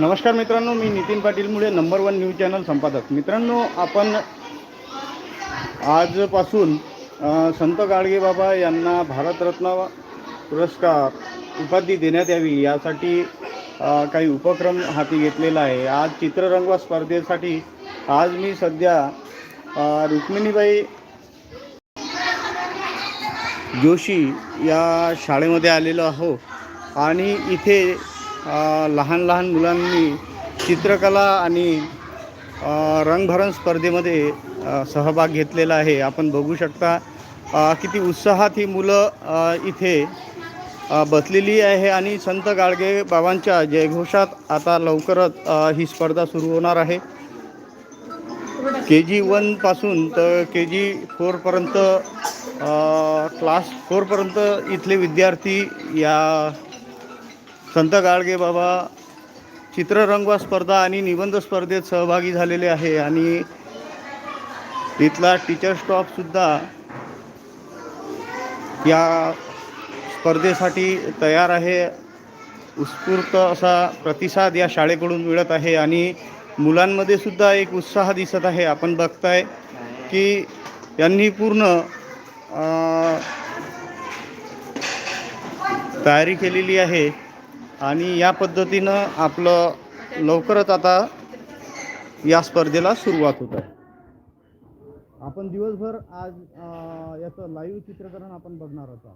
नमस्कार मित्रांनो मी नितीन पाटील मुळे नंबर वन न्यूज चॅनल संपादक. मित्रांनो आपण आजपासून संत गाडगे बाबा यांना भारतरत्न पुरस्कार उपाधी देण्यात यावी यासाठी काही उपक्रम हाती घेतलेला आहे. आज चित्ररंग स्पर्धेसाठी आज मी सध्या रुक्मिणीबाई जोशी या शाळेमध्ये आलेलो आहो. आणि इथे लहान लहान मुलांनी चित्रकला आणि रंगभरण स्पर्धेमध्ये सहभाग घेतलेला आहे. आपण बघू शकता किती उत्साहात ही मुलं इथे बसलेली आहे आणि संत गाडगे बाबांच्या जयघोषात आता लवकरच ही स्पर्धा सुरू होणार आहे. के जी वनपासून तर के जी फोरपर्यंत क्लास फोरपर्यंत इथले विद्यार्थी या संत गाडगे बाबा चित्ररंगवा स्पर्धा आणि निबंध स्पर्धेत सहभागी झालेले आहे आणि तिथला टीचर स्टॉपसुद्धा या स्पर्धेसाठी तयार आहे. उत्स्फूर्त असा प्रतिसाद या शाळेकडून मिळत आहे आणि मुलांमध्ये सुद्धा एक उत्साह दिसत आहे. आपण बघताय की यांनी पूर्ण तयारी केलेली आहे. आणि या पद्धतीनं आपलं लवकरच आता या स्पर्धेला सुरुवात होत आहे. आपण दिवसभर आज याचं लाईव्ह चित्रीकरण आपण बघणार होता.